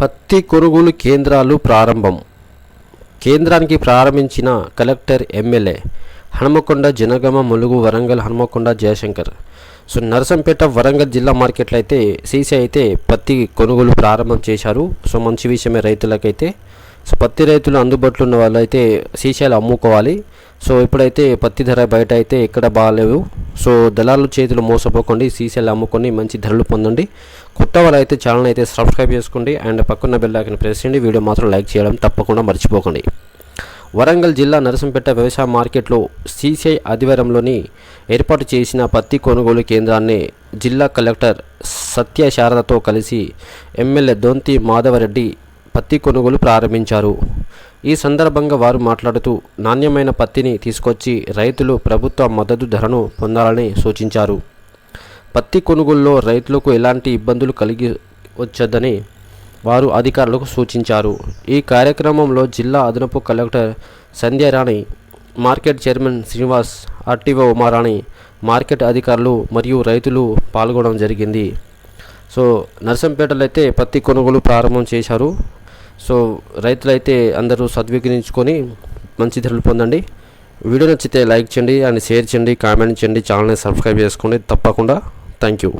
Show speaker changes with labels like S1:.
S1: పత్తి కొనుగోలు కేంద్రాలు ప్రారంభం. కేంద్రానికి ప్రారంభించిన collector MLA Hanumakonda Janagama Mulugu Warangal Hanumakonda Jayashankar. So Narsampet Warangal జిల్లా మార్కెట్లో అయితే సీసీ అయితే పత్తి కొనుగోలు ప్రారంభం చేశారు. సో మంచి విషయమే రైతులకైతే. సో పత్తి రైతులు అందుబాటులో ఉన్న వాళ్ళు అయితే సీసాలు అమ్ముకోవాలి. సో ఇప్పుడైతే పత్తి ధర బయట అయితే ఎక్కడ బాగాలేవు. సో దళారుల చేతులు మోసపోకండి సీసీలు అమ్ముకొని మంచి ధరలు పొందండి. కొత్త వాళ్ళు అయితే ఛానల్ అయితే సబ్స్క్రైబ్ చేసుకోండి అండ్ పక్కన బెల్ ఐకన్ ప్రెస్ చేయండి. వీడియో మాత్రం లైక్ చేయడం తప్పకుండా మర్చిపోకండి. వరంగల్ జిల్లా నరసంపేట వ్యవసాయ మార్కెట్లో సీసీఐ ఆధ్వర్యంలోని ఏర్పాటు చేసిన పత్తి కొనుగోలు కేంద్రాన్ని జిల్లా కలెక్టర్ సత్య శారదతో కలిసి ఎమ్మెల్యే దొంతి మాధవరెడ్డి పత్తి కొనుగోలు ప్రారంభించారు. ఈ సందర్భంగా వారు మాట్లాడుతూ నాణ్యమైన పత్తిని తీసుకొచ్చి రైతులు ప్రభుత్వ మద్దతు ధరను పొందాలని సూచించారు. పత్తి కొనుగోలులో రైతులకు ఎలాంటి ఇబ్బందులు కలిగి వచ్చదని వారు అధికారులకు సూచించారు. ఈ కార్యక్రమంలో జిల్లా అదనపు collector Sandhyarani market chairman Srinivas RTO Umarani market అధికారులు మరియు రైతులు పాల్గొనడం జరిగింది. సో నర్సంపేటలో అయితే పత్తి కొనుగోలు ప్రారంభం చేశారు. సో రైతులైతే అందరూ సద్వినియోగించుకొని మంచి ధరలు పొందండి. వీడియో నచ్చితే లైక్ చేయండి అండ్ షేర్ చేయండి కామెంట్ చేయండి ఛానల్ని సబ్స్క్రైబ్ చేసుకోండి. తప్పకుండా. Thank you